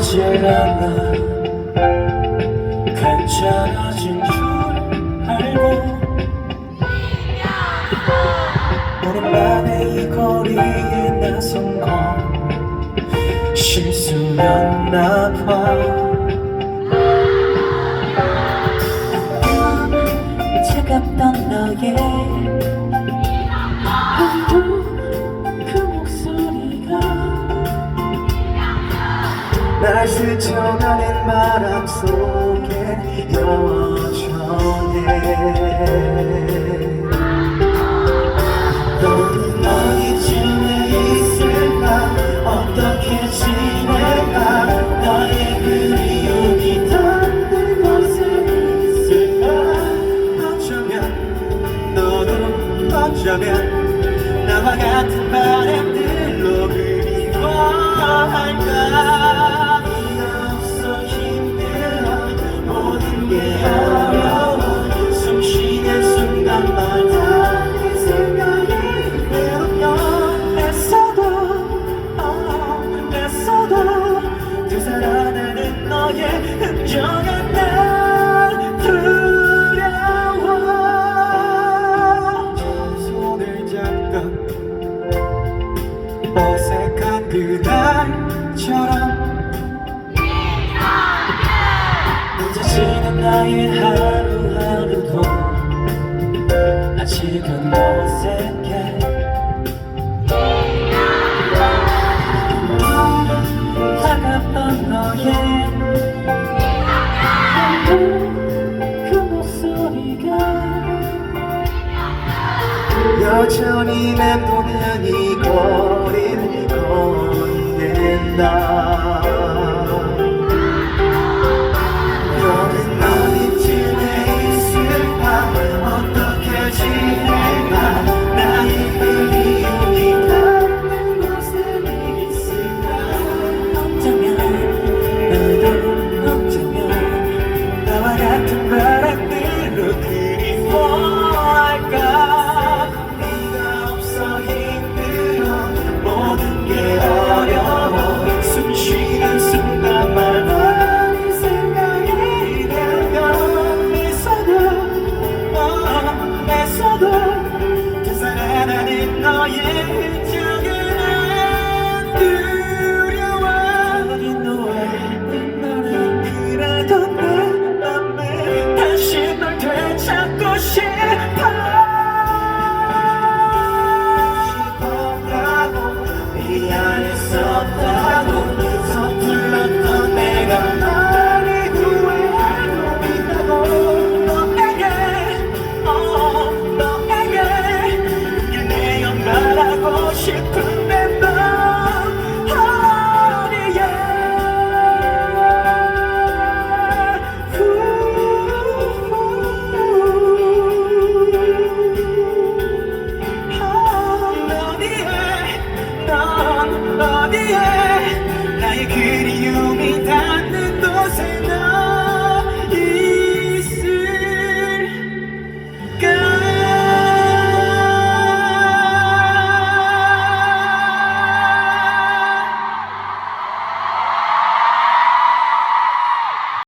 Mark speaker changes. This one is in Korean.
Speaker 1: 오질 않아 괜찮아진 줄 알고 오랜만에 이 거리에 나선 건 실수였나 봐. 날 스쳐가는 바람 속. 여간 날 두려워. 손을 잡던 어색한 그날처럼 혼자 지는 나의 하루하루도 아직은 어색해. 너의 그 여전히 맴도는 이 거리를 거리는 나 السلطان 어디에 나의 그리움이 닿는 곳에 너